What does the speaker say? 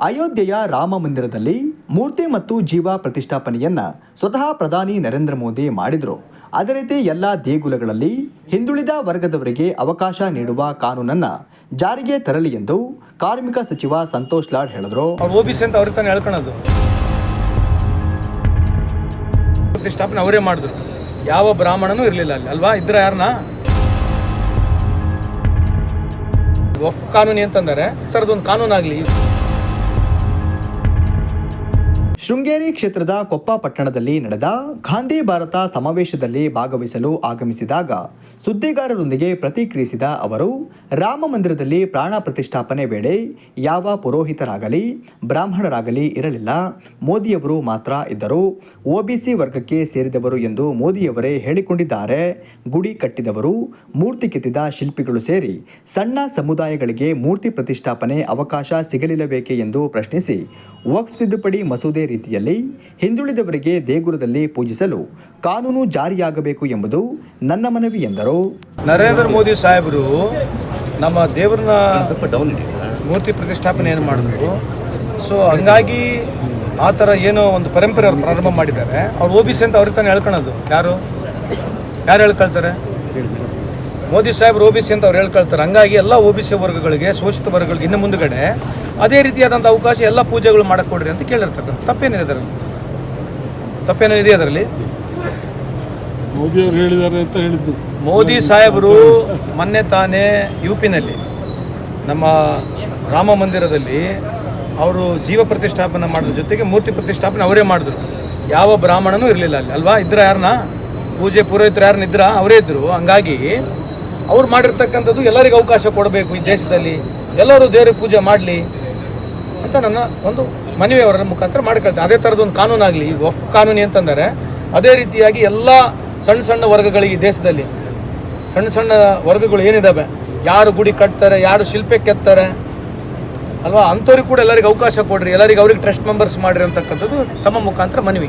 ಅಯೋಧ್ಯೆಯ ರಾಮ ಮಂದಿರದಲ್ಲಿ ಮೂರ್ತಿ ಮತ್ತು ಜೀವ ಪ್ರತಿಷ್ಠಾಪನೆಯನ್ನ ಸ್ವತಃ ಪ್ರಧಾನಿ ನರೇಂದ್ರ ಮೋದಿ ಮಾಡಿದರು. ಅದೇ ರೀತಿ ಎಲ್ಲ ದೇಗುಲಗಳಲ್ಲಿ ಹಿಂದುಳಿದ ವರ್ಗದವರಿಗೆ ಅವಕಾಶ ನೀಡುವ ಕಾನೂನನ್ನ ಜಾರಿಗೆ ತರಲಿ ಎಂದು ಕಾರ್ಮಿಕ ಸಚಿವ ಸಂತೋಷ್ ಲಾಡ್ ಹೇಳಿದ್ರು. ಅಂತ ಪ್ರತಿಷ್ಠಾಪನೆ ಅವರೇ ಮಾಡಿದ್ರು. ಯಾವ ಬ್ರಾಹ್ಮಣನೂ ಇರಲಿಲ್ಲ ಅಲ್ಲಿ, ಅಲ್ವಾ? ಇದ್ರ ಯಾರನ್ನ ಕಾನೂನು ಅಂತಂದರೆ ಥರದೊಂದು ಕಾನೂನಾಗಲಿ. ಶೃಂಗೇರಿ ಕ್ಷೇತ್ರದ ಕೊಪ್ಪ ಪಟ್ಟಣದಲ್ಲಿ ನಡೆದ ಗಾಂಧಿ ಭಾರತ ಸಮಾವೇಶದಲ್ಲಿ ಭಾಗವಹಿಸಲು ಆಗಮಿಸಿದಾಗ ಸುದ್ದಿಗಾರರೊಂದಿಗೆ ಪ್ರತಿಕ್ರಿಯಿಸಿದ ಅವರು, ರಾಮ ಮಂದಿರದಲ್ಲಿ ಪ್ರಾಣ ಪ್ರತಿಷ್ಠಾಪನೆ ವೇಳೆ ಯಾವ ಪುರೋಹಿತರಾಗಲಿ, ಬ್ರಾಹ್ಮಣರಾಗಲಿ ಇರಲಿಲ್ಲ. ಮೋದಿಯವರು ಮಾತ್ರ ಇದ್ದರು. ಒಬಿಸಿ ವರ್ಗಕ್ಕೆ ಸೇರಿದವರು ಎಂದು ಮೋದಿಯವರೇ ಹೇಳಿಕೊಂಡಿದ್ದಾರೆ. ಗುಡಿ ಕಟ್ಟಿದವರು, ಮೂರ್ತಿ ಕೆತ್ತಿದ ಶಿಲ್ಪಿಗಳು ಸೇರಿ ಸಣ್ಣ ಸಮುದಾಯಗಳಿಗೆ ಮೂರ್ತಿ ಪ್ರತಿಷ್ಠಾಪನೆ ಅವಕಾಶ ಸಿಗಲಿಲ್ಲಬೇಕೆ ಎಂದು ಪ್ರಶ್ನಿಸಿ ವಕ್ಫ್ ತಿದ್ದುಪಡಿ ಮಸೂದೆ ರೀತಿಯಲ್ಲಿ ಹಿಂದುಳಿದವರಿಗೆ ದೇಗುಲದಲ್ಲಿ ಪೂಜಿಸಲು ಕಾನೂನು ಜಾರಿಯಾಗಬೇಕು ಎಂಬುದು ನನ್ನ ಮನವಿ ಎಂದರು. ನರೇಂದ್ರ ಮೋದಿ ಸಾಹೇಬರು ನಮ್ಮ ದೇವರನ್ನ ಸ್ವಲ್ಪ ಡೌನ್ ಮೂರ್ತಿ ಪ್ರತಿಷ್ಠಾಪನೆ ಏನು ಮಾಡಿದ್ರು ಸೊ ಹಂಗಾಗಿ ಆ ಥರ ಏನೋ ಒಂದು ಪರಂಪರೆ ಅವ್ರು ಪ್ರಾರಂಭ ಮಾಡಿದ್ದಾರೆ. ಅವ್ರು ಒ ಬಿ ಸಿ ಅಂತ ಅವ್ರಿಗೆ ತಾನೇ ಹೇಳ್ಕೊಳೋದು. ಯಾರು? ಯಾರು ಹೇಳ್ಕೊಳ್ತಾರೆ? ಮೋದಿ ಸಾಹೇಬ್ರು ಒ ಬಿ ಸಿ ಅಂತ ಅವ್ರು ಹೇಳ್ಕೊಳ್ತಾರೆ. ಹಂಗಾಗಿ ಎಲ್ಲ ಓ ಬಿ ಸಿ ವರ್ಗಗಳಿಗೆ ಶೋಷಿತ ವರ್ಗಗಳಿಗೆ ಇನ್ನು ಮುಂದುಗಡೆ ಅದೇ ರೀತಿಯಾದಂಥ ಅವಕಾಶ ಎಲ್ಲ ಪೂಜೆಗಳು ಮಾಡಕ್ಕೆ ಕೊಡ್ರಿ ಅಂತ ಕೇಳಿರ್ತಕ್ಕಂಥ ತಪ್ಪೇನಿದೆ ಅದರಲ್ಲಿ? ತಪ್ಪೇನೋ ಇದೆ ಅದರಲ್ಲಿ? ಮೋದಿ ಅವರು ಹೇಳಿದ್ದಾರೆ ಅಂತ ಹೇಳಿದ್ದು. ಮೋದಿ ಸಾಹೇಬರು ಮೊನ್ನೆ ತಾನೇ ಯು ಪಿನಲ್ಲಿ ನಮ್ಮ ರಾಮ ಮಂದಿರದಲ್ಲಿ ಅವರು ಜೀವ ಪ್ರತಿಷ್ಠಾಪನೆ ಮಾಡಿದ ಜೊತೆಗೆ ಮೂರ್ತಿ ಪ್ರತಿಷ್ಠಾಪನೆ ಅವರೇ ಮಾಡಿದ್ರು. ಯಾವ ಬ್ರಾಹ್ಮಣನೂ ಇರಲಿಲ್ಲ ಅಲ್ಲಿ. ಅಲ್ವಾ? ಇದ್ರ ಯಾರನ್ನ? ಪೂಜೆ ಪುರೋಹಿತರು ಯಾರನ್ನ ಇದ್ರ? ಅವರೇ ಇದ್ದರು ಹಂಗಾಗಿ ಅವ್ರು ಮಾಡಿರ್ತಕ್ಕಂಥದ್ದು ಎಲ್ಲರಿಗೂ ಅವಕಾಶ ಕೊಡಬೇಕು ಈ ದೇಶದಲ್ಲಿ. ಎಲ್ಲರೂ ದೇವ್ರಿಗೆ ಪೂಜೆ ಮಾಡಲಿ. ಅಂತ ನನ್ನ ಒಂದು ಮನವಿ ಅವರ ಮುಖಾಂತರ ಮಾಡ್ಕೊಳ್ತೀನಿ. ಅದೇ ಥರದ್ದು ಕಾನೂನಾಗಲಿ. ಈಗ ಒಫ್ ಕಾನೂನು ಅಂತಂದರೆ ಅದೇ ರೀತಿಯಾಗಿ ಎಲ್ಲ ಸಣ್ಣ ಸಣ್ಣ ವರ್ಗಗಳಿಗೆ ಈ ದೇಶದಲ್ಲಿ ಸಣ್ಣ ಸಣ್ಣ ವರ್ಗಗಳು ಏನಿದ್ದಾವೆ ಯಾರು ಗುಡಿ ಕಟ್ತಾರೆ, ಯಾರು ಶಿಲ್ಪೆ ಕೆತ್ತಾರೆ, ಅಲ್ವಾ? ಅಂಥವ್ರಿಗೆ ಕೂಡ ಎಲ್ಲರಿಗೂ ಅವಕಾಶ ಕೊಡ್ರಿ. ಎಲ್ಲರಿಗೆ ಅವ್ರಿಗೆ ಟ್ರಸ್ಟ್ ಮೆಂಬರ್ಸ್ ಮಾಡಿರಿ ಅಂತಕ್ಕಂಥದ್ದು ತಮ್ಮ ಮುಖಾಂತರ ಮನವಿ.